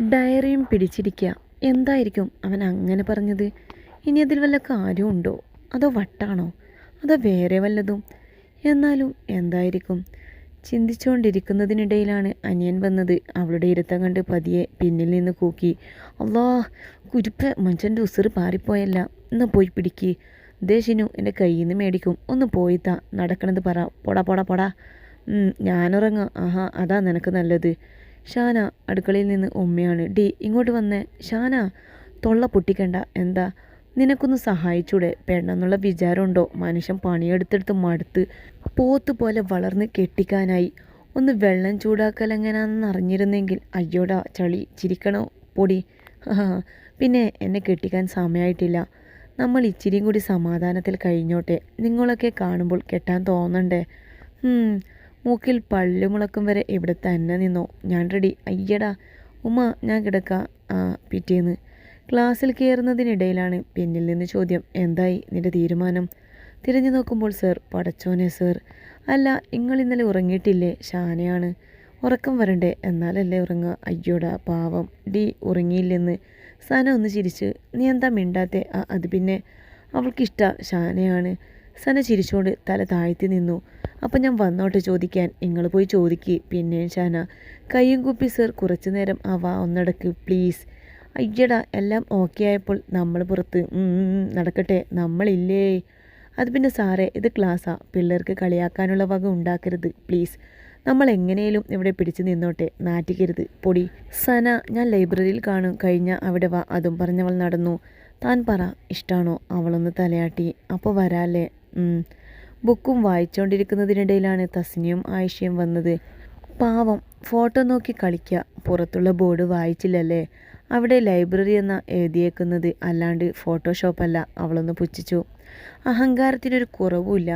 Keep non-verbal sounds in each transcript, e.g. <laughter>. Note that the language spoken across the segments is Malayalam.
ഡയറിയും പിടിച്ചിരിക്കുക എന്തായിരിക്കും അവൻ അങ്ങനെ പറഞ്ഞത്? ഇനി അതിൽ വല്ല കാര്യമുണ്ടോ? അതോ വട്ടാണോ? അതോ വേറെ വല്ലതും? എന്നാലും എന്തായിരിക്കും? ചിന്തിച്ചുകൊണ്ടിരിക്കുന്നതിനിടയിലാണ് അനിയൻ വന്നത്. അവളുടെ ഇരുത്തം കണ്ട് പതിയെ പിന്നിൽ നിന്ന് കൂക്കി അള്ളാ കുരുപ്പ് മനുഷ്യന്റെ ഉസിറ് പാറിപ്പോയല്ല. എന്നാ പോയി പിടിക്ക്. ദേശിനു എന്റെ കയ്യിൽ നിന്ന് മേടിക്കും. ഒന്ന് പോയിത്താ നടക്കണത് പറ. പൊടാ പൊടാ പൊടാ. ഞാനുറങ്ങാം. ആഹാ അതാ നിനക്ക് നല്ലത്. ഷാന അടുക്കളയിൽ നിന്ന് ഉമ്മയാണ്. ഡി ഇങ്ങോട്ട് വന്നേ. ഷാന തൊള്ള പൊട്ടിക്കണ്ട. എന്താ? നിനക്കൊന്ന് സഹായിച്ചൂടെ? പെണ്ണെന്നുള്ള വിചാരമുണ്ടോ? മനുഷ്യൻ പണിയെടുത്തെടുത്ത് മടുത്ത് പോത്ത് പോലെ വളർന്ന് കെട്ടിക്കാനായി. ഒന്ന് വെള്ളം ചൂടാക്കലെങ്ങനാണെന്ന് അറിഞ്ഞിരുന്നെങ്കിൽ അയ്യോടാ ചളി ചിരിക്കണോ? പൊടി. പിന്നെ എന്നെ കെട്ടിക്കാൻ സമയമായിട്ടില്ല നമ്മൾ ഇച്ചിരിയും കൂടി സമാധാനത്തിൽ കഴിഞ്ഞോട്ടെ. നിങ്ങളൊക്കെ കാണുമ്പോൾ കെട്ടാൻ തോന്നണ്ടേ? മൂക്കിൽ പള്ളിമുളക്കം വരെ ഇവിടെ തന്നെ നിന്നോ. ഞാൻ റെഡി അയ്യടാ ഉമ്മ ഞാൻ കിടക്ക. പിറ്റേന്ന്. ക്ലാസ്സിൽ കയറുന്നതിനിടയിലാണ് പിന്നിൽ നിന്ന് ചോദ്യം എന്തായി നിന്റെ തീരുമാനം? തിരിഞ്ഞു നോക്കുമ്പോൾ സർ പടച്ചോനെ സർ അല്ല നിങ്ങൾ ഇന്നലെ ഉറങ്ങിയിട്ടില്ലേ? ഷാനയാണ് ഉറക്കം വരണ്ടേ? എന്നാലല്ലേ ഉറങ്ങുക അയ്യോടാ പാവം. ഡി ഉറങ്ങിയില്ലെന്ന്. സന ഒന്ന് ചിരിച്ച് നീ എന്താ മിണ്ടാത്തെ? അത് പിന്നെ അവൾക്കിഷ്ട. ഷാനയാണ് സന ചിരിച്ചുകൊണ്ട് തല താഴ്ത്തി നിന്നു. അപ്പം ഞാൻ വന്നോട്ടെ ചോദിക്കാൻ. നിങ്ങൾ പോയി ചോദിക്ക്. പിന്നെ ഷാന കയ്യും കുപ്പി സർ കുറച്ചു നേരം ആ വാ ഒന്നടക്ക് പ്ലീസ് അയ്യടാ എല്ലാം ഓക്കെ ആയപ്പോൾ നമ്മൾ പുറത്ത് നടക്കട്ടെ. നമ്മളില്ലേ? അത് പിന്നെ സാറേ ഇത് ക്ലാസ്സാ പിള്ളേർക്ക് കളിയാക്കാനുള്ള വക ഉണ്ടാക്കരുത് പ്ലീസ് നമ്മൾ എങ്ങനെയും ഇവിടെ പിടിച്ചു നിന്നോട്ടെ. നാറ്റിക്കരുത്. പൊടി. സന ഞാൻ ലൈബ്രറിയിൽ കാണും. കഴിഞ്ഞ അവിടെ വ. അതും പറഞ്ഞവൾ നടന്നു. താൻ പറ ഇഷ്ടാണോ? അവളൊന്ന് തലയാട്ടി. അപ്പോൾ വരാല്ലേ? ബുക്കും വായിച്ചുകൊണ്ടിരിക്കുന്നതിനിടയിലാണ് തസ്നിയും ആയിഷയും വന്നത്. പാവം ഫോട്ടോ നോക്കി കളിക്കുക പുറത്തുള്ള ബോർഡ് വായിച്ചില്ലല്ലേ? അവിടെ ലൈബ്രറി എന്ന എഴുതിയേക്കുന്നത്. അല്ലാണ്ട് ഫോട്ടോഷോപ്പല്ല. അവളൊന്ന് പുച്ഛിച്ചു. അഹങ്കാരത്തിനൊരു കുറവുമില്ല.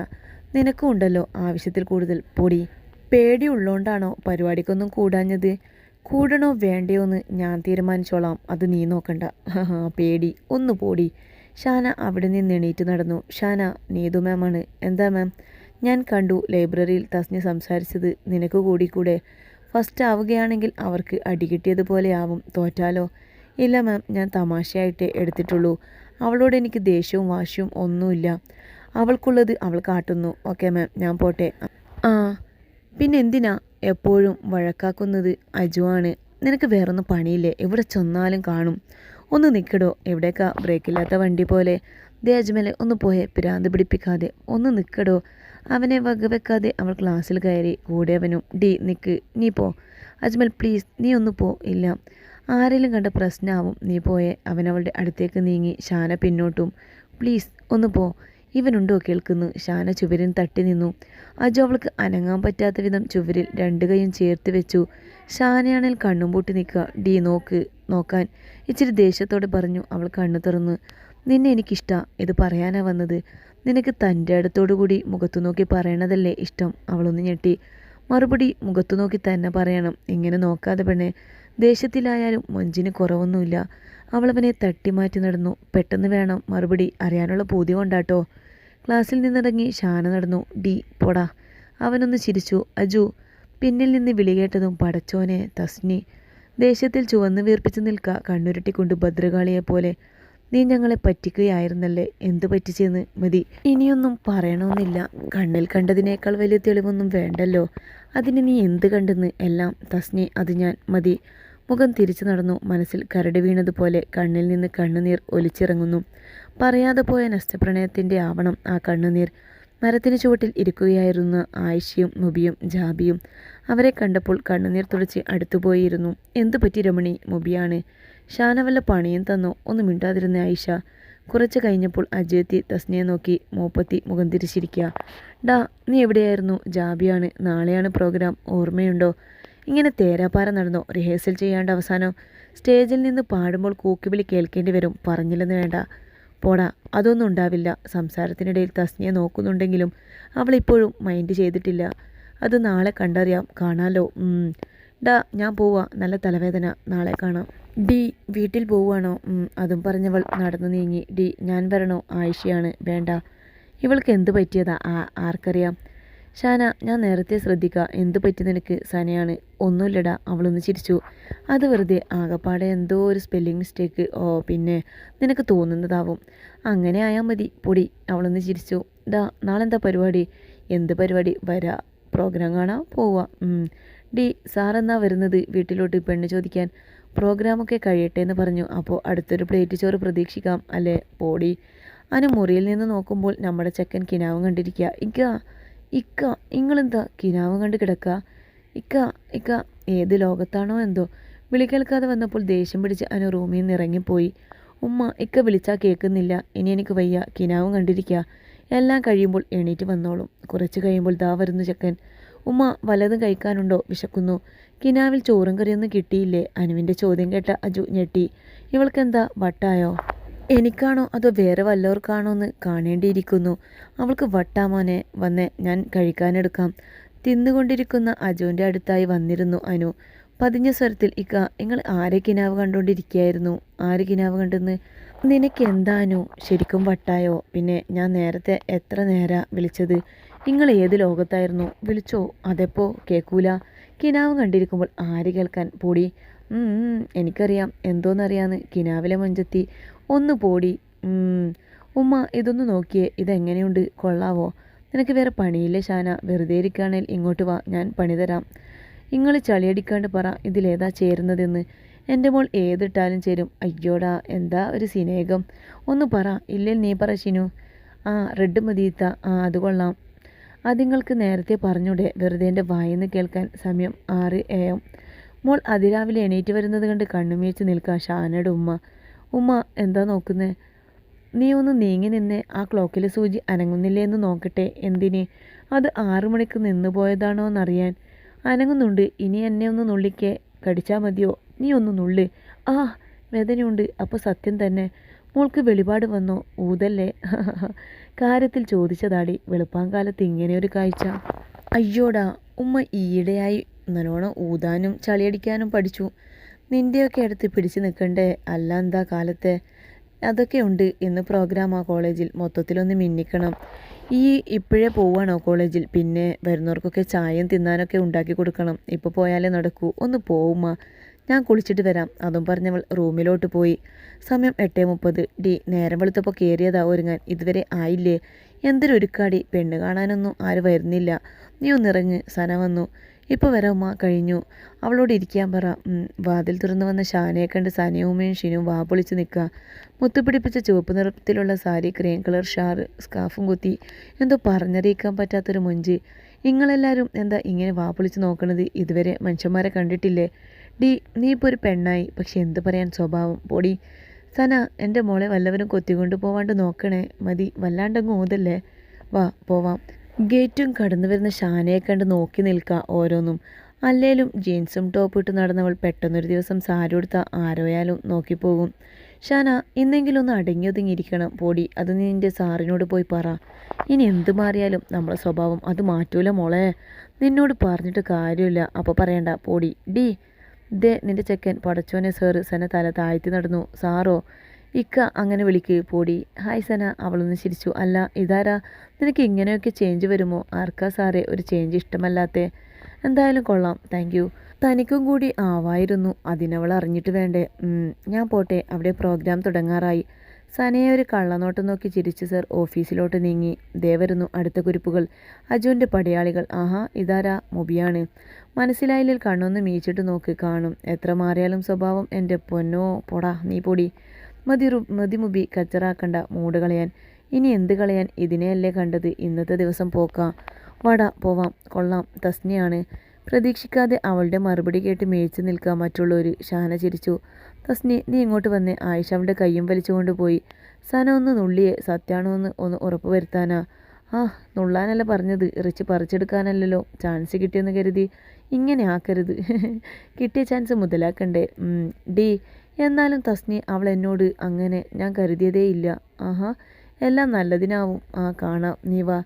നിനക്കും ഉണ്ടല്ലോ ആവശ്യത്തിൽ കൂടുതൽ. പൊടി. പേടി ഉള്ളോണ്ടാണോ പരിപാടിക്കൊന്നും കൂടാഞ്ഞത്? കൂടണോ വേണ്ടയോ എന്ന് ഞാൻ തീരുമാനിച്ചോളാം. അത് നീ നോക്കണ്ട. പേടി. ഒന്ന് പോടി. ഷാന അവിടെ നിന്ന് എണീറ്റ് നടന്നു. ഷാന നീതു മാമാണ് എന്താ മാം ഞാൻ കണ്ടു ലൈബ്രറിയിൽ തസ്നി സംസാരിച്ചത് നിനക്ക് കൂടി കൂടെ. ഫസ്റ്റ് ആവുകയാണെങ്കിൽ അവർക്ക് അടികിട്ടിയതുപോലെ ആവും. തോറ്റാലോ? ഇല്ല മാം ഞാൻ തമാശയായിട്ട് എടുത്തിട്ടുള്ളൂ. അവളോട് എനിക്ക് ദേഷ്യവും വാശിയും ഒന്നുമില്ല. അവൾക്കുള്ളത് അവൾ കാട്ടുന്നു. ഓക്കെ മാം ഞാൻ പോട്ടെ. ആ പിന്നെ എന്തിനാ എപ്പോഴും വഴക്കാക്കുന്നത്? അജുവാണ് നിനക്ക് വേറൊന്നും പണിയില്ലേ? എവിടെ ചെന്നാലും കാണും. ഒന്ന് നിൽക്കടോ എവിടേക്കാ ബ്രേക്കില്ലാത്ത വണ്ടി പോലെ. ദേ അജ്മലെ ഒന്ന് പോയെ. പിരാന്ത് പിടിപ്പിക്കാതെ. ഒന്ന് നിൽക്കടോ അവനെ വകവെക്കാതെ അവൾ ക്ലാസ്സിൽ കയറി. കൂടിയവനും ഡി നിക്ക്. നീ പോ. അജ്മൽ പ്ലീസ് നീ ഒന്ന് പോ. ഇല്ല. ആരെങ്കിലും കണ്ട പ്രശ്നമാവും നീ പോയെ. അവൻ അവളുടെ അടുത്തേക്ക് നീങ്ങി. ഷാന പിന്നോട്ടും. പ്ലീസ് ഒന്ന് പോ. ഇവനുണ്ടോ? കേൾക്കുന്നു. ഷാന ചുവരിൽ തട്ടി നിന്നു. അജു അവൾക്ക് അനങ്ങാൻ പറ്റാത്ത വിധം ചുവരിൽ രണ്ട് കൈയും ചേർത്ത് വെച്ചു. ഷാനയാണെങ്കിൽ കണ്ണും പൂട്ടി നിൽക്കുക. ഡി നോക്ക്. നോക്കാൻ ഇച്ചിരി ദേഷ്യത്തോടെ പറഞ്ഞു അവൾ കണ്ണു തുറന്നു നിന്നെ എനിക്കിഷ്ട ഇത് പറയാനാ വന്നത്. നിനക്ക് തന്റെ അടുത്തോടു കൂടി മുഖത്തു നോക്കി പറയണതല്ലേ ഇഷ്ടം? അവളൊന്ന് ഞെട്ടി. മറുപടി മുഖത്തു നോക്കി തന്നെ പറയണം. ഇങ്ങനെ നോക്കാതെ പെണ്ണെ ദേഷ്യത്തിലായാലും മൊഞ്ചിന് കുറവൊന്നുമില്ല. അവളവനെ തട്ടിമാറ്റി നടന്നു. പെട്ടെന്ന് വേണം മറുപടി അറിയാനുള്ള പൂതി കൊണ്ടാട്ടോ ക്ലാസ്സിൽ നിന്നിറങ്ങി ഷാന നടന്നു. ഡി പൊടാ. അവനൊന്ന് ചിരിച്ചു. അജു പിന്നിൽ നിന്ന് വിളികേട്ടതും പടച്ചോനെ തസ്നി. ദേഷ്യത്തിൽ ചുവന്ന് വീർപ്പിച്ച് നിൽക്ക കണ്ണുരുട്ടിക്കൊണ്ട് ഭദ്രകാളിയെപ്പോലെ നീ ഞങ്ങളെ പറ്റിക്കുകയായിരുന്നല്ലേ? എന്ത് പറ്റിച്ചെന്ന്? മതി. ഇനിയൊന്നും പറയണമെന്നില്ല കണ്ണിൽ കണ്ടതിനേക്കാൾ വലിയ തെളിവൊന്നും വേണ്ടല്ലോ. അതിന് നീ എന്ത് കണ്ടെന്ന്? എല്ലാം തസ്നി അത് ഞാൻ. മതി. മുഖം തിരിച്ചു നടന്നു. മനസ്സിൽ കരട് വീണതുപോലെ കണ്ണിൽ നിന്ന് കണ്ണുനീർ ഒലിച്ചിറങ്ങുന്നു. പറയാതെ പോയ നഷ്ടപ്രണയത്തിന്റെ ആവണം ആ കണ്ണുനീർ. മരത്തിന് ചുവട്ടിൽ ഇരിക്കുകയായിരുന്നു ആയിഷയും മുബിയും ജാബിയും. അവരെ കണ്ടപ്പോൾ കണ്ണുനീർ തുളച്ച് അടുത്തുപോയിരുന്നു. എന്തു പറ്റി രമണി? മുബിയാണ്. ഷാനവല്ല പണിയും തന്നോ? ഒന്നും മിണ്ടാതിരുന്ന ആയിഷ. കുറച്ച് കഴിഞ്ഞപ്പോൾ അജയത്തി തസ്നിയെ നോക്കി മൂപ്പത്തി മുഖം തിരിച്ചിരിക്കുക ഡാ നീ എവിടെയായിരുന്നു? ജാബിയാണ്. നാളെയാണ് പ്രോഗ്രാം. ഓർമ്മയുണ്ടോ? ഇങ്ങനെ തേരാപ്പാറ നടന്നോ? റിഹേഴ്സൽ ചെയ്യാണ്ട് അവസാനം സ്റ്റേജിൽ നിന്ന് പാടുമ്പോൾ കൂക്കുവിളി കേൾക്കേണ്ടി വരും. പറഞ്ഞില്ലെന്ന് വേണ്ട. പോടാ അതൊന്നും ഉണ്ടാവില്ല. സംസാരത്തിനിടയിൽ തസ്നിയ നോക്കുന്നുണ്ടെങ്കിലും അവളിപ്പോഴും മൈൻഡ് ചെയ്തിട്ടില്ല. അത് നാളെ കണ്ടറിയാം. കാണാലോ. ഡാ ഞാൻ പോവാ. നല്ല തലവേദന. നാളെ കാണാം. ഡി വീട്ടിൽ പോവുകയാണോ? അതും പറഞ്ഞവൾ നടന്നു നീങ്ങി. ഡി ഞാൻ വരണോ? ആയിഷയാണ്. വേണ്ട. ഇവൾക്ക് എന്ത് പറ്റിയതാ? ആർക്കറിയാം. ഷാന ഞാൻ നേരത്തെ ശ്രദ്ധിക്കുക എന്ത് പറ്റി നിനക്ക്? സനയാണ്. ഒന്നുമില്ലടാ. അവളൊന്ന് ചിരിച്ചു. അത് വെറുതെ ആകപ്പാടെ എന്തോ ഒരു സ്പെല്ലിംഗ് മിസ്റ്റേക്ക് ഓ പിന്നെ നിനക്ക് തോന്നുന്നതാവും. അങ്ങനെ ആയാൽ മതി. പൊടി. അവളൊന്ന് ചിരിച്ചു. ഡാ നാളെന്താ പരിപാടി? എന്ത് പരിപാടി? വരാ. പ്രോഗ്രാം കാണാൻ പോവാ. ഡി സാറെന്നാ വരുന്നത്? വീട്ടിലോട്ട് പെണ്ണ് ചോദിക്കാൻ. പ്രോഗ്രാമൊക്കെ കഴിയട്ടെ എന്ന് പറഞ്ഞു. അപ്പോൾ അടുത്തൊരു പ്ലേറ്റ് ചോറ് പ്രതീക്ഷിക്കാം അല്ലേ? പോടി. അനു മുറിയിൽ നിന്ന് നോക്കുമ്പോൾ നമ്മുടെ ചെക്കൻ കിനാവും കണ്ടിരിക്കുക ഇക്ക ഇക്ക ഇങ്ങളെന്താ കിനാവും കണ്ട് കിടക്ക? ഇക്ക ഇക്ക ഏത് ലോകത്താണോ എന്തോ? വിളി കേൾക്കാതെ വന്നപ്പോൾ ദേഷ്യം പിടിച്ച് അനു റൂമിൽ നിന്ന് ഇറങ്ങിപ്പോയി. ഉമ്മ ഇക്ക വിളിച്ചാൽ കേൾക്കുന്നില്ല. ഇനി എനിക്ക് വയ്യ കിനാവും കണ്ടിരിക്കുക എല്ലാം കഴിയുമ്പോൾ എണീറ്റ് വന്നോളും. കുറച്ച് കഴിയുമ്പോൾ ദാ വരുന്നു ചെക്കൻ. ഉമ്മ വലതും കഴിക്കാനുണ്ടോ വിശക്കുന്നു. കിനാവിൽ ചോറും കറിയൊന്നും കിട്ടിയില്ലേ? അനുവിന്റെ ചോദ്യം കേട്ട അജു ഞെട്ടി. ഇവൾക്കെന്താ വട്ടായോ? എനിക്കാണോ അതോ വേറെ വല്ലവർക്കാണോ എന്ന് കാണേണ്ടിയിരിക്കുന്നു. അവൾക്ക് വട്ടാമോനെ വന്ന് ഞാൻ കഴിക്കാനെടുക്കാം. തിന്നുകൊണ്ടിരിക്കുന്ന അജുവിന്റെ അടുത്തായി വന്നിരുന്നു അനു. പതിഞ്ഞ സ്വരത്തിൽ ഇക്ക നിങ്ങൾ ആരെ കിനാവ് കണ്ടുകൊണ്ടിരിക്കുകയായിരുന്നു? ആര് കിനാവ് കണ്ടെന്ന്? നിനക്ക് എന്താനു ശരിക്കും വട്ടായോ? പിന്നെ ഞാൻ നേരത്തെ എത്ര നേരാ വിളിച്ചത്? നിങ്ങൾ ഏത് ലോകത്തായിരുന്നു? വിളിച്ചോ? അതെപ്പോ? കേൾക്കൂല കിനാവ് കണ്ടിരിക്കുമ്പോൾ ആര് കേൾക്കാൻ? പൊടി. എനിക്കറിയാം. എന്തോന്നറിയാന്ന്. കിനാവിലെ മഞ്ചത്തി. ഒന്ന് പോടി. ഉമ്മ ഇതൊന്ന് നോക്കിയേ. ഇതെങ്ങനെയുണ്ട്? കൊള്ളാവോ? നിനക്ക് വേറെ പണിയില്ല ഷാന? വെറുതെ ഇരിക്കുകയാണെങ്കിൽ ഇങ്ങോട്ട് വാ. ഞാൻ പണി തരാം. നിങ്ങൾ ചളിയടിക്കാണ്ട് പറ ഇതിലേതാ ചേരുന്നതെന്ന്. എന്റെ മോൾ ഏതിട്ടാലും ചേരും. അയ്യോടാ എന്താ ഒരു സിനേഹം? ഒന്ന് പറ. ഇല്ലേ നീ പറ ഷിനു. ആ റെഡ് മതിയിത്ത. ആ അത് കൊള്ളാം. അത് നിങ്ങൾക്ക് നേരത്തെ പറഞ്ഞൂടെ. വെറുതെ എന്റെ വായിന്ന് കേൾക്കാൻ സമയം ആറ് എം മോൾ അതിരാവിലെ എണീറ്റ് വരുന്നത് കണ്ട് കണ്ണുമേച്ച് നിൽക്കുക ഷാനയുടെ ഉമ്മ. ഉമ്മ എന്താ നോക്കുന്നേ? നീ ഒന്ന് നീങ്ങി നിന്ന്. ആ ക്ലോക്കിലെ സൂചി അനങ്ങുന്നില്ലേ എന്ന് നോക്കട്ടെ. എന്തിന്? അത് ആറു മണിക്ക് നിന്ന് പോയതാണോ എന്നറിയാൻ. അനങ്ങുന്നുണ്ട്. ഇനി എന്നെ ഒന്ന് നുള്ളിക്കേ. കടിച്ചാൽ മതിയോ? നീ ഒന്ന് നുള്ള്. ആ വേദനയുണ്ട്. അപ്പോൾ സത്യം തന്നെ. മോൾക്ക് വെളിപാട് വന്നോ? ഊതല്ലേ? <laughs> കാര്യത്തിൽ ചോദിച്ചതാടി. വെളുപ്പാങ്കാലത്ത് ഇങ്ങനെ ഒരു കാഴ്ച. അയ്യോടാ ഉമ്മ ഈയിടെയായി നല്ലോണം ഊതാനും ചളിയടിക്കാനും പഠിച്ചു. നിന്റെയൊക്കെ അടുത്ത് പിടിച്ചു നിൽക്കണ്ടേ അല്ല എന്താ കാലത്തെ? അതൊക്കെ ഉണ്ട്. ഇന്ന് പ്രോഗ്രാം ആ കോളേജിൽ മൊത്തത്തിലൊന്ന് മിന്നിക്കണം. ഈ ഇപ്പോഴേ പോവാണോ കോളേജിൽ പിന്നെ വരുന്നവർക്കൊക്കെ ചായയും തിന്നാനൊക്കെ ഉണ്ടാക്കി കൊടുക്കണം. ഇപ്പോൾ പോയാലേ നടക്കൂ. ഒന്ന് പോവുമ്മ. ഞാൻ കുളിച്ചിട്ട് വരാം. അതും പറഞ്ഞവൾ റൂമിലോട്ട് പോയി. സമയം എട്ടേ മുപ്പത്. ഡി നേരം വെളുത്തപ്പോൾ കയറിയതാ ഒരുങ്ങാൻ. ഇതുവരെ ആയില്ലേ? എന്തൊരു ഒരുക്കാടി. പെണ്ണ് കാണാനൊന്നും ആരും വരുന്നില്ല. നീ ഒന്നിറങ്ങ്. സന വന്നു. ഇപ്പോൾ വരാം ഉമ്മ കഴിഞ്ഞു. അവളോട് ഇരിക്കാൻ പറ. വാതിൽ തുറന്നു വന്ന ഷാനയെ കണ്ട് സനയുമ്മയും ഷിനും വാ പൊളിച്ച് നിൽക്കുക മുത്തുപിടിപ്പിച്ച ചുവപ്പ് നിറത്തിലുള്ള സാരി ക്രീം കളർ ഷാർ സ്കാഫും കുത്തി. എന്തോ പറഞ്ഞറിയിക്കാൻ പറ്റാത്തൊരു മുഞ്ചി. നിങ്ങളെല്ലാവരും എന്താ ഇങ്ങനെ വാ പൊളിച്ച് നോക്കണത്? ഇതുവരെ മനുഷ്യന്മാരെ കണ്ടിട്ടില്ലേ? ഡി നീ ഇപ്പോൾ ഒരു പെണ്ണായി. പക്ഷെ എന്ത് പറയാൻ സ്വഭാവം? പൊടി. സന എന്റെ മോളെ വല്ലവരും കൊത്തിക്കൊണ്ട് പോവാണ്ട് നോക്കണേ. മതി വല്ലാണ്ടങ്ങ് ഊതല്ലേ? വാ പോവാം. ഗേറ്റും കടന്നു വരുന്ന ഷാനയെ കണ്ട് നോക്കി നിൽക്കുക ഓരോന്നും. അല്ലേലും ജീൻസും ടോപ്പ് ഇട്ട് നടന്നവൾ പെട്ടെന്നൊരു ദിവസം സാരി ഉടുത്ത ആരോയാലും നോക്കിപ്പോകും ഷാന ഇന്നെങ്കിലും ഒന്ന് അടങ്ങി ഒതുങ്ങിയിരിക്കണം പൊടി അത് നിന്റെ സാറിനോട് പോയി പറ. ഇനി എന്ത് മാറിയാലും നമ്മളെ സ്വഭാവം അത് മാറ്റൂല മോളെ. നിന്നോട് പറഞ്ഞിട്ട് കാര്യമില്ല. അപ്പോൾ പറയണ്ട. പൊടി ഡി ദേ നിന്റെ ചെക്കൻ പടച്ചോനെ സാറ് സന തല താഴ്ത്തി നടന്നു. സാറോ ഇക്ക അങ്ങനെ വിളിക്ക് പോടി. ഹായ് സന അവളൊന്ന് ചിരിച്ചു. അല്ല ഇതാരാ? നിനക്ക് ഇങ്ങനെയൊക്കെ ചേഞ്ച് വരുമോ? ആർക്കാ സാറേ ഒരു ചേഞ്ച് ഇഷ്ടമല്ലാത്തേ? എന്തായാലും കൊള്ളാം. താങ്ക് യു തനിക്കും കൂടി ആവായിരുന്നു. അതിനവൾ അറിഞ്ഞിട്ട് വേണ്ടേ? ഞാൻ പോട്ടെ. അവിടെ പ്രോഗ്രാം തുടങ്ങാറായി. സനയെ ഒരു കള്ളനോട്ടം നോക്കി ചിരിച്ച് സർ ഓഫീസിലോട്ട് നീങ്ങി. ദേവരുന്നു അടുത്ത കുരിപ്പുകൾ. അജുവിന്റെ പടയാളികൾ. ആഹാ ഇതാരാ? മുബിയാണ്. മനസ്സിലായില്ലിൽ കണ്ണൊന്ന് മീച്ചിട്ട് നോക്കി. കാണും. എത്ര മാറിയാലും സ്വഭാവം എന്റെ പൊന്നോ. പൊടാ നീ പൊടി. മതി മതിമുബി മതി കണ്ട കച്ചറാക്കണ്ട മൂട് കളയാൻ. ഇനി എന്ത് കളയാൻ? ഇതിനെയല്ലേ കണ്ടത്. ഇന്നത്തെ ദിവസം പോക്കാം. വട പോവാം. കൊള്ളാം. തസ്നിയാണ്. പ്രതീക്ഷിക്കാതെ അവളുടെ മറുപടി കേട്ട് മേയിച്ചു നിൽക്കാൻ മറ്റുള്ളവർ ഷാന ചിരിച്ചു. തസ്നി നീ ഇങ്ങോട്ട് വന്ന്? ആയിഷ അവളുടെ കയ്യും വലിച്ചുകൊണ്ട് പോയി. സന ഒന്ന് നുള്ളിയെ. സത്യാണോ എന്ന് ഒന്ന് ഉറപ്പ് വരുത്താനാ? ആ നുള്ളാനല്ല പറഞ്ഞത്. ഇറച്ചി പറിച്ചെടുക്കാനല്ലല്ലോ. ചാൻസ് കിട്ടിയെന്ന് കരുതി. ഇങ്ങനെ ആക്കരുത്. <laughs> കിട്ടിയ ചാൻസ് മുതലാക്കണ്ടേ. ഡി എന്നാലും തസ്നി അവൾ എന്നോട് അങ്ങനെ ഞാൻ കരുതിയതേ ഇല്ല ആഹാ എല്ലാം നല്ലതിനാവും. ആ കാണാം. നീ വാ.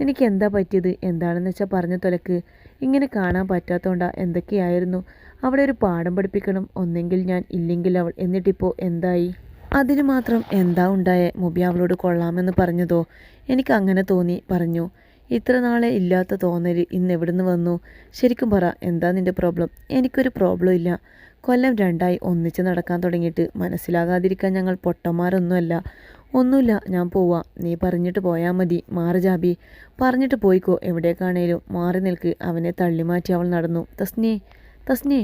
നിനക്ക് എന്താ പറ്റിയത്? എന്താണെന്ന് വെച്ചാൽ പറഞ്ഞ തുലക്ക്. ഇങ്ങനെ കാണാൻ പറ്റാത്തോണ്ടാ എന്തൊക്കെയായിരുന്നു? അവിടെ ഒരു പാഠം പഠിപ്പിക്കണം. ഒന്നെങ്കിൽ ഞാൻ ഇല്ലെങ്കിൽ അവൾ. എന്നിട്ടിപ്പോൾ എന്തായി? അതിന് മാത്രം എന്താ ഉണ്ടായേ? മുബി അവളോട് കൊള്ളാമെന്ന് പറഞ്ഞതോ? എനിക്ക് അങ്ങനെ തോന്നി. പറഞ്ഞു. ഇത്ര നാളെ ഇല്ലാത്ത തോന്നൽ ഇന്ന് എവിടുന്ന് വന്നു? ശരിക്കും പറ. എന്താ നിന്റെ പ്രോബ്ലം എനിക്കൊരു പ്രോബ്ലം ഇല്ല. കൊല്ലം രണ്ടായി ഒന്നിച്ച് നടക്കാൻ തുടങ്ങിയിട്ട് മനസ്സിലാകാതിരിക്കാൻ ഞങ്ങൾ പൊട്ടന്മാരൊന്നുമല്ല. ഒന്നുമില്ല ഞാൻ പോവാം. നീ പറഞ്ഞിട്ട് പോയാൽ മതി. മാറി ജാബി. പറഞ്ഞിട്ട് പോയിക്കോ. എവിടേക്കാണേലും മാറി നിൽക്ക്. അവനെ തള്ളിമാറ്റി അവൾ നടന്നു. തസ്നി തസ്നി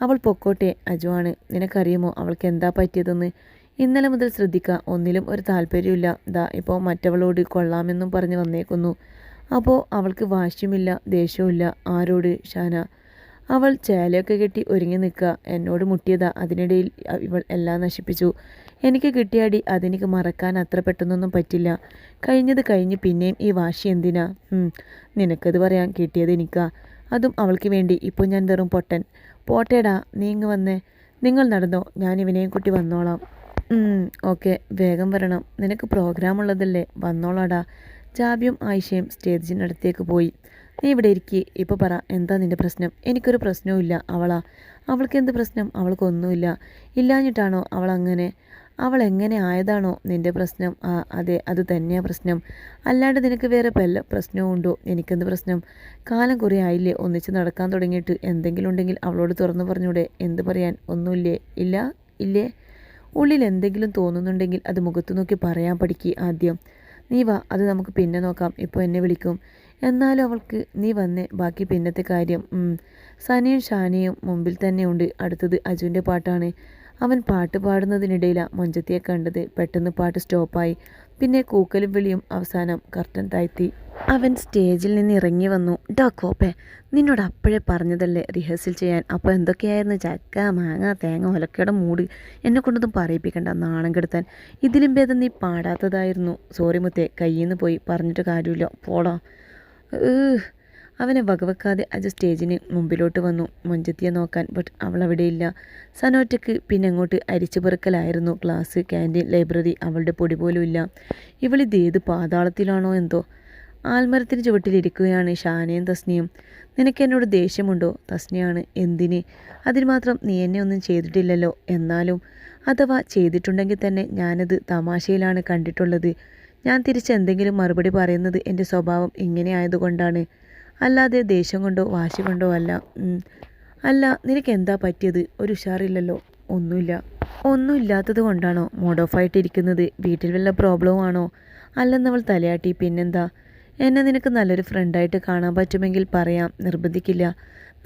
അവൾ പൊക്കോട്ടെ. അജുവാണ്. നിനക്കറിയുമോ അവൾക്ക് എന്താ പറ്റിയതെന്ന്? ഇന്നലെ മുതൽ ശ്രദ്ധിക്കുക ഒന്നിലും ഒരു താല്പര്യമില്ല ദാ ഇപ്പോൾ മറ്റവളോട് കൊള്ളാമെന്നും പറഞ്ഞ് വന്നേക്കുന്നു. അപ്പോൾ അവൾക്ക് വാശ്യമില്ല ദേഷ്യവുമില്ല. ആരോട്? ഷാന. അവൾ ചേലയൊക്കെ കെട്ടി ഒരുങ്ങി നിൽക്കുക. എന്നോട് മുട്ടിയതാ. അതിനിടയിൽ ഇവൾ എല്ലാം നശിപ്പിച്ചു. എനിക്ക് കിട്ടിയാടി അതെനിക്ക് മറക്കാൻ അത്ര പെട്ടെന്നൊന്നും പറ്റില്ല. കഴിഞ്ഞത് കഴിഞ്ഞ് പിന്നെയും ഈ വാശി എന്തിനാ? നിനക്കത് പറയാൻ കിട്ടിയത് എനിക്കാ. അതും അവൾക്ക് വേണ്ടി. ഇപ്പോൾ ഞാൻ വെറും പൊട്ടൻ. പോട്ടേടാ നീ ഇങ്ങ് വന്നേ. നിങ്ങൾ നടന്നോ. ഞാൻ ഇവനെയും കുട്ടി വന്നോളാം. ഓക്കെ. വേഗം വരണം. നിനക്ക് പ്രോഗ്രാം ഉള്ളതല്ലേ? വന്നോളാടാ. ജാബിയും ആയിഷയും സ്റ്റേജിനടുത്തേക്ക് പോയി. നീ ഇവിടെ ഇരിക്കി. ഇപ്പോൾ പറ എന്താ നിന്റെ പ്രശ്നം? എനിക്കൊരു പ്രശ്നവും ഇല്ല അവളാ. അവൾക്ക് എന്ത് പ്രശ്നം? അവൾക്കൊന്നുമില്ല. ഇല്ലാഞ്ഞിട്ടാണോ അവൾ അങ്ങനെ? അവൾ എങ്ങനെ ആയതാണോ നിന്റെ പ്രശ്നം? ആ അതെ അത് തന്നെയാണ് പ്രശ്നം. അല്ലാണ്ട് നിനക്ക് വേറെ പല പ്രശ്നവും ഉണ്ടോ? എനിക്കെന്ത് പ്രശ്നം? കാലം കുറേ ആയില്ലേ ഒന്നിച്ച് നടക്കാൻ തുടങ്ങിയിട്ട്. എന്തെങ്കിലും ഉണ്ടെങ്കിൽ അവളോട് തുറന്നു പറഞ്ഞൂടെ. എന്ത് പറയാൻ? ഒന്നുമില്ലേ? ഇല്ല? ഇല്ലേ? ഉള്ളിൽ എന്തെങ്കിലും തോന്നുന്നുണ്ടെങ്കിൽ അത് മുഖത്ത് നോക്കി പറയാൻ പഠിക്കുക ആദ്യം. നീ വാ അത് നമുക്ക് പിന്നെ നോക്കാം ഇപ്പോൾ എന്നെ വിളിക്കും. എന്നാലും അവൾക്ക് നീ വന്നേ ബാക്കി പിന്നത്തെ കാര്യം സനയും ഷാനയും മുമ്പിൽ തന്നെയുണ്ട് അടുത്തത് അജുവിന്റെ പാട്ടാണ്. അവൻ പാട്ട് പാടുന്നതിനിടയിലാണ് മൊഞ്ചത്തിയെ കണ്ടത് പെട്ടെന്ന് പാട്ട് സ്റ്റോപ്പായി. പിന്നെ കൂക്കലും വിളിയും അവസാനം കർട്ടൻ താഴ്ത്തി. അവൻ സ്റ്റേജിൽ നിന്ന് ഇറങ്ങി വന്നു ഡാ കോപ്പെ നിന്നോട് അപ്പോഴേ പറഞ്ഞതല്ലേ റിഹേഴ്സൽ ചെയ്യാൻ? അപ്പോൾ എന്തൊക്കെയായിരുന്നു? ചക്ക മാങ്ങ തേങ്ങ ഒലക്കയുടെ മൂട്. എന്നെ കൊണ്ടൊന്നും പറയിപ്പിക്കണ്ട നാണം കെടുത്താൻ. ഇതിലും ഭേദം നീ പാടാത്തതായിരുന്നു. സോറി മുത്തേ കയ്യിൽ നിന്ന് പോയി പറഞ്ഞിട്ട് കാര്യമില്ല. പോടാ. അവനെ വകവെക്കാതെ അജു സ്റ്റേജിന് മുമ്പിലോട്ട് വന്നു. മുഞ്ചെത്തിയെ നോക്കാൻ ബട്ട് അവൾ അവിടെയില്ല സനോറ്റയ്ക്ക് പിന്നെ അങ്ങോട്ട് അരിച്ചു പെറുക്കലായിരുന്നു. ക്ലാസ് ക്യാന്റീൻ ലൈബ്രറി അവളുടെ പൊടി പോലും ഇല്ല. ഇവളിത് ഏത് പാതാളത്തിലാണോ എന്തോ? ആൽമരത്തിന് ചുവട്ടിലിരിക്കുകയാണ് ഷാനയും തസ്നിയും. നിനക്ക് എന്നോട് ദേഷ്യമുണ്ടോ? തസ്നിയാണ്. എന്തിന്? അതിന് മാത്രം നീ എന്നെ ഒന്നും ചെയ്തിട്ടില്ലല്ലോ. എന്നാലും അഥവാ ചെയ്തിട്ടുണ്ടെങ്കിൽ തന്നെ ഞാനത് തമാശയിലാണ് കണ്ടിട്ടുള്ളത്. ഞാൻ തിരിച്ച് എന്തെങ്കിലും മറുപടി പറയുന്നത് എന്റെ സ്വഭാവം ഇങ്ങനെ ആയതുകൊണ്ടാണ്. അല്ലാതെ ദേഷ്യം കൊണ്ടോ വാശി കൊണ്ടോ അല്ല. അല്ല നിനക്ക് എന്താ പറ്റിയത്? ഒരു ഉഷാറില്ലല്ലോ. ഒന്നുമില്ല. ഒന്നുമില്ലാത്തത് കൊണ്ടാണോ മോഡ് ഓഫ് ആയിട്ടിരിക്കുന്നത് വീട്ടിൽ വല്ല പ്രോബ്ലവും ആണോ? അല്ലെന്നവൾ തലയാട്ടി. പിന്നെന്താ? എന്നെ നിനക്ക് നല്ലൊരു ഫ്രണ്ടായിട്ട് കാണാൻ പറ്റുമെങ്കിൽ പറയാം. നിർബന്ധിക്കില്ല.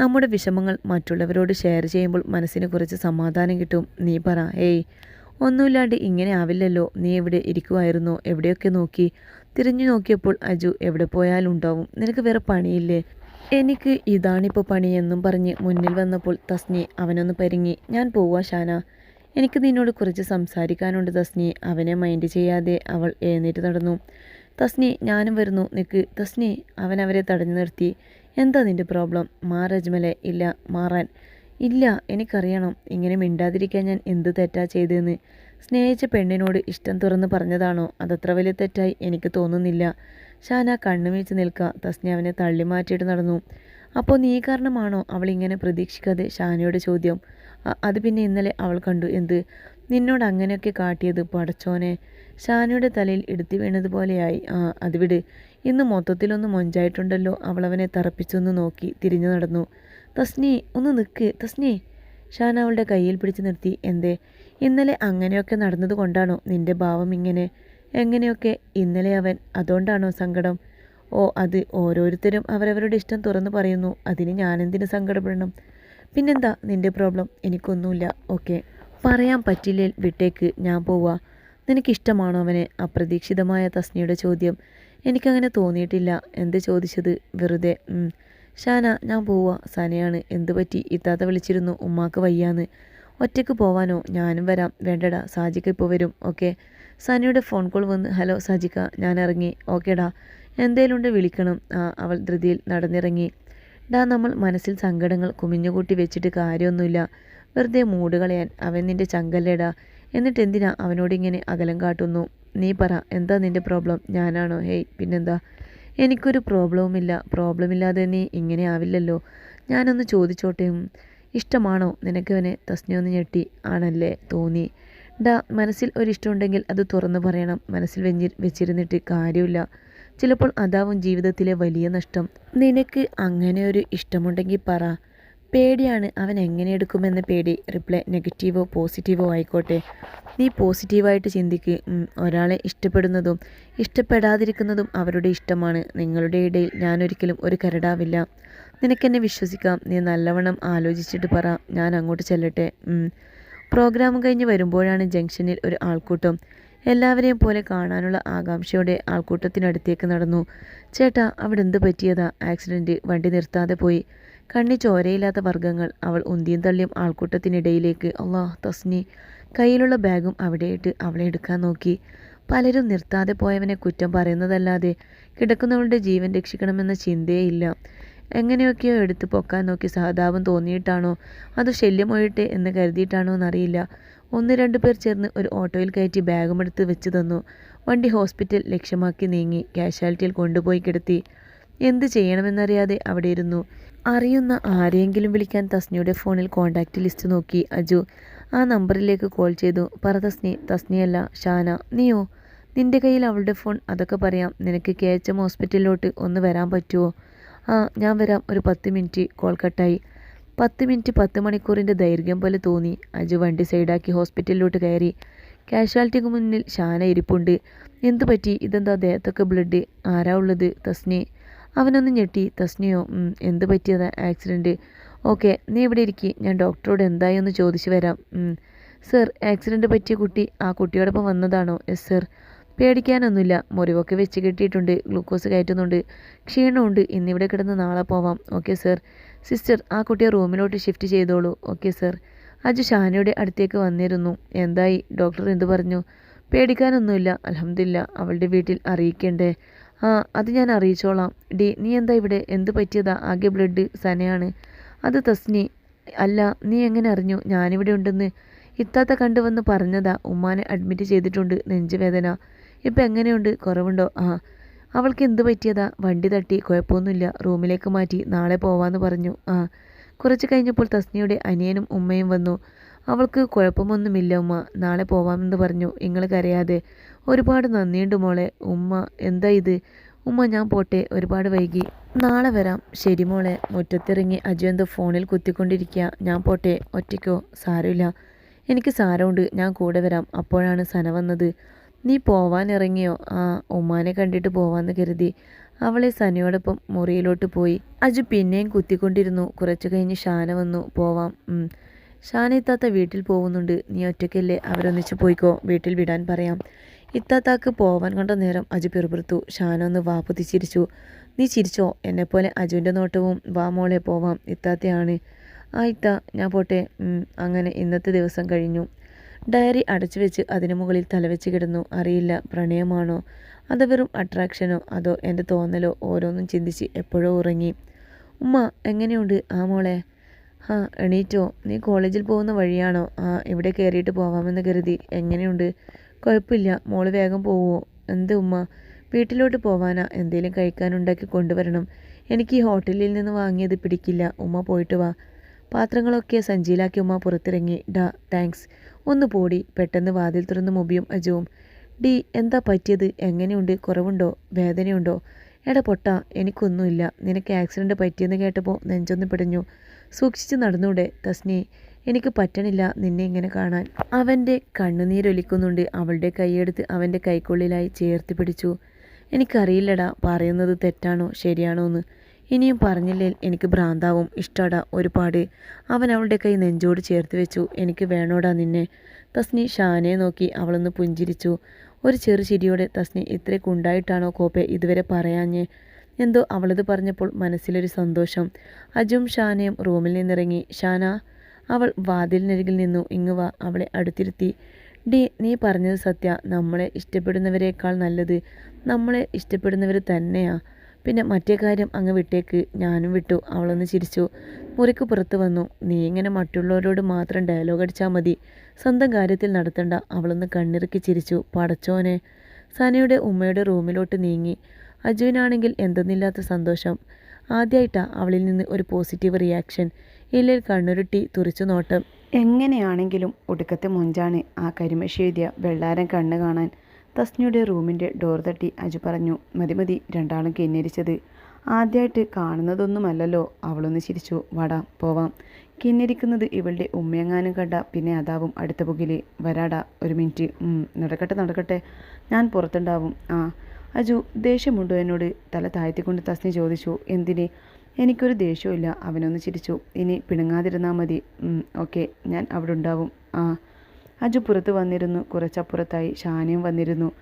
നമ്മുടെ വിഷമങ്ങൾ മറ്റുള്ളവരോട് ഷെയർ ചെയ്യുമ്പോൾ മനസ്സിന് കുറച്ച് സമാധാനം കിട്ടും. നീ പറ ഏയ് ഒന്നുമില്ലാണ്ട് ഇങ്ങനെ ആവില്ലല്ലോ. നീ എവിടെ ഇരിക്കുമായിരുന്നു എവിടെയൊക്കെ നോക്കി? തിരിഞ്ഞു നോക്കിയപ്പോൾ അജു എവിടെ പോയാലും ഉണ്ടാവും. നിനക്ക് വേറെ പണിയില്ലേ? എനിക്ക് ഇതാണിപ്പോൾ പണിയെന്നും പറഞ്ഞ് മുന്നിൽ വന്നപ്പോൾ തസ്നി അവനൊന്ന് പരിങ്ങി ഞാൻ പോവാ ഷാന. എനിക്ക് നിന്നോട് കുറച്ച് സംസാരിക്കാനുണ്ട് തസ്നി. അവനെ മൈൻഡ് ചെയ്യാതെ അവൾ എഴുന്നേറ്റ് നടന്നു. തസ്നി ഞാനും വരുന്നു. നിക്ക്. തസ്നി അവൻ അവരെ തടഞ്ഞു നിർത്തി. എന്താ നിന്റെ പ്രോബ്ലം മാറജ്മലെ ഇല്ല മാറാൻ. ഇല്ല എനിക്കറിയണം. ഇങ്ങനെ മിണ്ടാതിരിക്കാൻ ഞാൻ എന്ത് തെറ്റാ ചെയ്തതെന്ന് സ്നേഹിച്ച പെണ്ണിനോട് ഇഷ്ടം തുറന്ന് പറഞ്ഞതാണോ? അതത്ര വലിയ തെറ്റായി എനിക്ക് തോന്നുന്നില്ല. ഷാന കണ്ണുമീച്ച് നിൽക്കുക തസ്നി അവനെ തള്ളി മാറ്റിയിട്ട് നടന്നു. അപ്പോൾ നീ കാരണമാണോ അവൾ ഇങ്ങനെ പ്രതീക്ഷിക്കാതെ ഷാനയുടെ ചോദ്യം? അത് പിന്നെ ഇന്നലെ അവൾ കണ്ടു. എന്ത്? നിന്നോട് അങ്ങനെയൊക്കെ കാട്ടിയത് പടച്ചോനെ. ഷാനയുടെ തലയിൽ എടുത്തു വീണതുപോലെയായി ആ അതിവിടെ വിട്. ഇന്ന് മൊത്തത്തിലൊന്ന് മൊഞ്ചായിട്ടുണ്ടല്ലോ. അവളവനെ തറപ്പിച്ചൊന്ന് നോക്കി തിരിഞ്ഞു നടന്നു. തസ്നി ഒന്ന് നിൽക്ക് തസ്നി. ഷാൻ അവളുടെ കയ്യിൽ പിടിച്ചു നിർത്തി. എന്തേ? ഇന്നലെ അങ്ങനെയൊക്കെ നടന്നതുകൊണ്ടാണോ നിന്റെ ഭാവം ഇങ്ങനെ? എങ്ങനെയൊക്കെ? ഇന്നലെ അവൻ അതുകൊണ്ടാണോ സങ്കടം? ഓ അത് ഓരോരുത്തരും അവരവരുടെ ഇഷ്ടം തുറന്നു പറയുന്നു. അതിന് ഞാനെന്തിന് സങ്കടപ്പെടണം? പിന്നെന്താ നിന്റെ പ്രോബ്ലം? എനിക്കൊന്നുമില്ല. ഓക്കെ. പറയാൻ പറ്റില്ലേ വിട്ടേക്ക്. ഞാൻ പോവാ. നിനക്കിഷ്ടമാണോ അവനെ അപ്രതീക്ഷിതമായ തസ്നിയുടെ ചോദ്യം? എനിക്കങ്ങനെ തോന്നിയിട്ടില്ല. എന്ത് ചോദിച്ചത്? വെറുതെ ഷാന ഞാൻ പോവാ. സനയാണ്. എന്തു പറ്റി? ഇത്താത്ത വിളിച്ചിരുന്നു. ഉമ്മാക്ക് വയ്യാന്ന്. ഒറ്റയ്ക്ക് പോവാനോ? ഞാനും വരാം. വേണ്ടടാ. സാജിക്ക ഇപ്പോൾ വരും. ഓക്കെ. സനയുടെ ഫോൺ കോൾ വന്ന് ഹലോ സാജിക്ക. ഞാൻ ഇറങ്ങി. ഓക്കേടാ. എന്തേലുണ്ട് വിളിക്കണം. ആ അവൾ ധൃതിയിൽ നടന്നിറങ്ങി. ഡാ നമ്മൾ മനസ്സിൽ സങ്കടങ്ങൾ കുമിഞ്ഞുകൂട്ടി വെച്ചിട്ട് കാര്യമൊന്നുമില്ല. വെറുതെ മൂട് കളയാൻ. അവൻ നിന്റെ ചങ്കല്ലേടാ. എന്നിട്ട് എന്തിനാ അവനോടിങ്ങനെ അകലം കാട്ടുന്നു? നീ പറ എന്താ നിന്റെ പ്രോബ്ലം ഞാനാണോ? ഹേയ് പിന്നെന്താ? എനിക്കൊരു പ്രോബ്ലവുമില്ല പ്രോബ്ലമില്ലാതെ നീ ഇങ്ങനെ ആവില്ലല്ലോ. ഞാനൊന്ന് ചോദിച്ചോട്ടെ? ഇഷ്ടമാണോ? നിനക്കവനെ തസ്നിയൊന്ന് ഞെട്ടി. ആണല്ലേ? തോന്നി. ഡാ മനസ്സിൽ ഒരിഷ്ടമുണ്ടെങ്കിൽ അത് തുറന്നു പറയണം. മനസ്സിൽ വെഞ്ഞി വെച്ചിരുന്നിട്ട് കാര്യമില്ല. ചിലപ്പോൾ അതാവും ജീവിതത്തിലെ വലിയ നഷ്ടം. നിനക്ക് അങ്ങനെ ഒരു ഇഷ്ടമുണ്ടെങ്കിൽ പറ. പേടിയാണ്. അവൻ എങ്ങനെ എടുക്കുമെന്ന പേടി. റിപ്ലൈ നെഗറ്റീവോ പോസിറ്റീവോ ആയിക്കോട്ടെ. നീ പോസിറ്റീവായിട്ട് ചിന്തിക്ക്. ഒരാളെ ഇഷ്ടപ്പെടുന്നതും ഇഷ്ടപ്പെടാതിരിക്കുന്നതും അവരുടെ ഇഷ്ടമാണ്. നിങ്ങളുടെ ഇടയിൽ ഞാനൊരിക്കലും ഒരു കരടാവില്ല. നിനക്കെന്നെ വിശ്വസിക്കാം. നീ നല്ലവണ്ണം ആലോചിച്ചിട്ട് പറ. ഞാൻ അങ്ങോട്ട് ചെല്ലട്ടെ. പ്രോഗ്രാം കഴിഞ്ഞ് വരുമ്പോഴാണ് ജംഗ്ഷനിൽ ഒരു ആൾക്കൂട്ടം. എല്ലാവരെയും പോലെ കാണാനുള്ള ആകാംക്ഷയോടെ ആൾക്കൂട്ടത്തിനടുത്തേക്ക് നടന്നു. ചേട്ടാ അവിടെ എന്ത് പറ്റിയതാ? ആക്സിഡന്റ് വണ്ടി നിർത്താതെ പോയി. കണ്ണി ചോരയില്ലാത്ത വർഗങ്ങൾ അവൾ ഉന്തിയും തള്ളിയും ആൾക്കൂട്ടത്തിനിടയിലേക്ക് അള്ളാഹ് തസ്നി കയ്യിലുള്ള ബാഗും അവിടെയിട്ട് അവളെ എടുക്കാൻ നോക്കി. പലരും നിർത്താതെ പോയവനെ കുറ്റം പറയുന്നതല്ലാതെ കിടക്കുന്നവളുടെ ജീവൻ രക്ഷിക്കണമെന്ന ചിന്തയേയില്ല എങ്ങനെയൊക്കെയോ എടുത്ത് പൊക്കാൻ നോക്കി സഹതാപം തോന്നിയിട്ടാണോ അത് ശല്യമൊഴിട്ടെ എന്ന് കരുതിയിട്ടാണോ എന്നറിയില്ല. ഒന്ന് രണ്ട് പേർ ചേർന്ന് ഒരു ഓട്ടോയിൽ കയറ്റി ബാഗും എടുത്ത് വെച്ച് തന്നു. വണ്ടി ഹോസ്പിറ്റൽ ലക്ഷ്യമാക്കി നീങ്ങി കാഷ്വാലിറ്റിയിൽ കൊണ്ടുപോയി കിടത്തി. എന്ത് ചെയ്യണമെന്നറിയാതെ അവിടെ ഇരുന്നു. അറിയുന്ന ആരെയെങ്കിലും വിളിക്കാൻ തസ്നിയുടെ ഫോണിൽ കോണ്ടാക്റ്റ് ലിസ്റ്റ് നോക്കി അജു ആ നമ്പറിലേക്ക് കോൾ ചെയ്തു. പറ തസ്നി തസ്നിയല്ല ഷാന നീയോ? നിന്റെ കയ്യിൽ അവളുടെ ഫോൺ അതൊക്കെ പറയാം. നിനക്ക് കെ എച്ച് എം ഹോസ്പിറ്റലിലോട്ട് ഒന്ന് വരാൻ പറ്റുമോ ആ ഞാൻ വരാം. ഒരു പത്ത് മിനിറ്റ്. കോൾ കട്ടായി പത്ത് മിനിറ്റ് പത്ത് മണിക്കൂറിന്റെ ദൈർഘ്യം പോലെ തോന്നി. അജു വണ്ടി സൈഡാക്കി ഹോസ്പിറ്റലിലോട്ട് കയറി. കാഷ്വാലിറ്റിക്ക് മുന്നിൽ ഷാന ഇരിപ്പുണ്ട്. എന്തു പറ്റി ഇതെന്താ ദേഹത്തൊക്കെ ബ്ലഡ് ആരാ ഉള്ളത്? തസ്നി അവനൊന്ന് ഞെട്ടി. തസ്നിയോ എന്ത് പറ്റിയതാ? ആക്സിഡന്റ് ഓക്കെ നീ ഇവിടെ ഇരിക്കി. ഞാൻ ഡോക്ടറോട് എന്തായി ഒന്ന് ചോദിച്ചു വരാം. സർ ആക്സിഡന്റ് പറ്റിയ കുട്ടി ആ കുട്ടിയോടൊപ്പം വന്നതാണോ? Yes sir. പേടിക്കാനൊന്നുമില്ല. മുറിവൊക്കെ വെച്ച് കെട്ടിയിട്ടുണ്ട്. ഗ്ലൂക്കോസ് കയറ്റുന്നുണ്ട്. ക്ഷീണമുണ്ട്. ഇന്നിവിടെ കിടന്ന് നാളെ പോവാം. Okay sir. സിസ്റ്റർ ആ കുട്ടിയെ റൂമിലോട്ട് ഷിഫ്റ്റ് ചെയ്തോളൂ. Okay sir. അജു ഷാനയുടെ അടുത്തേക്ക് വന്നിരുന്നു. എന്തായി? ഡോക്ടർ എന്തു പറഞ്ഞു? പേടിക്കാനൊന്നുമില്ല. അലഹമില്ല അവളുടെ വീട്ടിൽ അറിയിക്കണ്ടേ? ആ അത് ഞാൻ അറിയിച്ചോളാം. ഡി നീ എന്താ ഇവിടെ? എന്ത് പറ്റിയതാ? ആകെ ബ്ലഡ് സനയാണ്. അത് തസ്നി. അല്ല നീ എങ്ങനെ അറിഞ്ഞു? ഞാനിവിടെ ഉണ്ടെന്ന്. ഇത്താത്ത കണ്ടുവന്ന് പറഞ്ഞതാ. ഉമ്മാനെ അഡ്മിറ്റ് ചെയ്തിട്ടുണ്ട്. നെഞ്ചുവേദന. ഇപ്പം എങ്ങനെയുണ്ട്? കുറവുണ്ടോ? ആ. അവൾക്ക് എന്ത് പറ്റിയതാ? വണ്ടി തട്ടി. കുഴപ്പമൊന്നുമില്ല. റൂമിലേക്ക് മാറ്റി. നാളെ പോവാന്ന് പറഞ്ഞു. ആ. കുറച്ച് കഴിഞ്ഞപ്പോൾ തസ്നിയുടെ അനിയനും ഉമ്മയും വന്നു. അവൾക്ക് കുഴപ്പമൊന്നുമില്ല ഉമ്മ. നാളെ പോവാമെന്ന് പറഞ്ഞു. നിങ്ങൾ കരയാതെ. ഒരുപാട് നന്ദിയുണ്ട് മോളെ. ഉമ്മ എന്താ ഇത്? ഉമ്മ ഞാൻ പോട്ടെ. ഒരുപാട് വൈകി. നാളെ വരാം. ശരി മോളെ. മുറ്റത്തിറങ്ങി അജു ഫോണിൽ കുത്തിക്കൊണ്ടിരിക്കുക ഞാൻ പോട്ടെ. ഒറ്റയ്ക്കോ? സാരമില്ല. എനിക്ക് സാരമുണ്ട്. ഞാൻ കൂടെ വരാം. അപ്പോഴാണ് സന വന്നത്. നീ പോവാൻ ഇറങ്ങിയോ? ആ ഉമ്മാനെ കണ്ടിട്ട് പോവാന്ന് കരുതി. അവളെ സനയോടൊപ്പം മുറിയിലോട്ട് പോയി. അജു പിന്നെയും കുത്തിക്കൊണ്ടിരുന്നു. കുറച്ചു കഴിഞ്ഞ് ഷാന വന്നു. പോവാം. ഷാന എത്താത്ത വീട്ടിൽ പോകുന്നുണ്ട്. നീ ഒറ്റയ്ക്കല്ലേ? അവരൊന്നിച്ച് പോയിക്കോ. വീട്ടിൽ വിടാൻ പറയാം. ഇത്താത്താക്ക് പോവാൻ കണ്ട നേരം അജു പിറുപിറുത്തു. ഷാനൊന്ന് വാപ്പുത്തി ചിരിച്ചു നീ ചിരിച്ചോ? എന്നെപ്പോലെ അജുവിന്റെ നോട്ടവും വാ മോളെ പോവാം. ഇത്താത്തയാണ്. ആ ഇത്ത ഞാൻ പോട്ടെ. അങ്ങനെ ഇന്നത്തെ ദിവസം കഴിഞ്ഞു. ഡയറി അടച്ചു വെച്ച് അതിനു മുകളിൽ തലവെച്ച് കിടന്നു. അറിയില്ല പ്രണയമാണോ? അത് വെറും അട്രാക്ഷനോ? അതോ എന്റെ തോന്നലോ? ഓരോന്നും ചിന്തിച്ച് എപ്പോഴോ ഉറങ്ങി. ഉമ്മ എങ്ങനെയുണ്ട്? ആ മോളെ. ആ എണീറ്റോ. നീ കോളേജിൽ പോകുന്ന വഴിയാണോ? ആ ഇവിടെ കയറിയിട്ട് പോവാമെന്ന് കരുതി. എങ്ങനെയുണ്ട്? കുഴപ്പമില്ല. മോൾ വേഗം പോവോ. എന്ത് ഉമ്മ? വീട്ടിലോട്ട് പോവാനാ. എന്തേലും കഴിക്കാനുണ്ടാക്കി കൊണ്ടുവരണം. എനിക്ക് ഈ ഹോട്ടലിൽ നിന്ന് വാങ്ങിയത് പിടിക്കില്ല. ഉമ്മ പോയിട്ട് വാ. പാത്രങ്ങളൊക്കെ സഞ്ചിയിലാക്കി ഉമ്മ പുറത്തിറങ്ങി. ഡാ താങ്ക്സ്. ഒന്ന് പോടി. പെട്ടെന്ന് വാതിൽ തുറന്ന് മുബിയും അജുവും. ഡി എന്താ പറ്റിയത്? എങ്ങനെയുണ്ട്? കുറവുണ്ടോ? വേദനയുണ്ടോ? എടാ പൊട്ട. എനിക്കൊന്നുമില്ല. നിനക്ക് ആക്സിഡന്റ് പറ്റിയെന്ന് കേട്ടപ്പോൾ നെഞ്ചൊന്ന് പിടഞ്ഞു. സൂക്ഷിച്ച് നടന്നൂടെ തസ്നി. എനിക്ക് പറ്റണില്ല നിന്നെ ഇങ്ങനെ കാണാൻ. അവന്റെ കണ്ണുനീരൊലിക്കുന്നുണ്ട്. അവളുടെ കൈയെടുത്ത് അവന്റെ കൈക്കുള്ളിലായി ചേർത്ത് പിടിച്ചു. എനിക്കറിയില്ലടാ പറയുന്നത് തെറ്റാണോ ശരിയാണോ എന്ന്. ഇനിയും പറഞ്ഞില്ലേ എനിക്ക് ഭ്രാന്താവും ഇഷ്ടടാ ഒരുപാട്. അവൻ അവളുടെ കൈ നെഞ്ചോട് ചേർത്ത് വെച്ചു. എനിക്ക് വേണോടാ നിന്നെ. തസ്നി ഷാനെ നോക്കി അവളൊന്ന് പുഞ്ചിരിച്ചു. ഒരു ചെറു ചിരിയോടെ തസ്നി ഇത്രയ്ക്കുണ്ടായിട്ടാണോ കോപ്പെ ഇതുവരെ പറയാഞ്ഞ്? എന്തോ അവളത് പറഞ്ഞപ്പോൾ മനസ്സിലൊരു സന്തോഷം. അജും ഷാനയും റൂമിൽ നിന്നിറങ്ങി. ഷാന അവൾ വാതിലിനരികിൽ നിന്നു ഇങ്ങുവ അവളെ അടുത്തിരുത്തി. ഡി നീ പറഞ്ഞത് സത്യ. നമ്മളെ ഇഷ്ടപ്പെടുന്നവരെക്കാൾ നല്ലത് നമ്മളെ ഇഷ്ടപ്പെടുന്നവർ തന്നെയാ. പിന്നെ മറ്റേ കാര്യം അങ്ങ് വിട്ടേക്ക്. ഞാനും വിട്ടു. അവളൊന്ന് ചിരിച്ചു. മുറിക്ക് പുറത്ത് വന്നു. നീ ഇങ്ങനെ മറ്റുള്ളവരോട് മാത്രം ഡയലോഗ് അടിച്ചാൽ മതി. സ്വന്തം കാര്യത്തിൽ നടത്തണ്ട. അവളൊന്ന് കണ്ണിറുക്കി ചിരിച്ചു. പടച്ചോനെ. സനയുടെ ഉമ്മയുടെ റൂമിലോട്ട് നീങ്ങി. അജുവിനാണെങ്കിൽ എന്തെന്നില്ലാത്ത സന്തോഷം. ആദ്യമായിട്ടാ അവളിൽ നിന്ന് ഒരു പോസിറ്റീവ് റിയാക്ഷൻ. ഇല്ലിൽ കണ്ണുരുട്ടി തുറിച്ചു നോട്ടം. എങ്ങനെയാണെങ്കിലും ഒടുക്കത്തെ മുഞ്ചാണ് ആ കരിമഷി എഴുതിയ വെള്ളാരം കണ്ണ് കാണാൻ. തസ്നിയുടെ റൂമിന്റെ ഡോർ തട്ടി അജു പറഞ്ഞു മതി മതി രണ്ടാളും കിന്നരിച്ചത്. ആദ്യമായിട്ട് കാണുന്നതൊന്നുമല്ലല്ലോ. അവളൊന്ന് ചിരിച്ചു വാടാ പോവാം. കിന്നരിക്കുന്നത് ഇവളുടെ ഉമ്മയെങ്ങാനും കണ്ട പിന്നെ അതാവും അടുത്ത പുകിൽ. വരാടാ ഒരു മിനിറ്റ്. നടക്കട്ടെ നടക്കട്ടെ. ഞാൻ പുറത്തുണ്ടാവും. ആ അജു ദേഷ്യമുണ്ടോ എന്നോട് തല താഴ്ത്തിക്കൊണ്ട് തസ്നി ചോദിച്ചു. എന്തിന്? എനിക്കൊരു ദേഷ്യമില്ല അവനൊന്ന് ചിരിച്ചു. ഇനി പിണങ്ങാതിരുന്നാൽ മതി. ഓക്കെ. ഞാൻ അവിടെ ഉണ്ടാവും. ആ. അജു പുറത്ത് വന്നിരുന്നു. കുറച്ചപ്പുറത്തായി ഷാനയും വന്നിരുന്നു.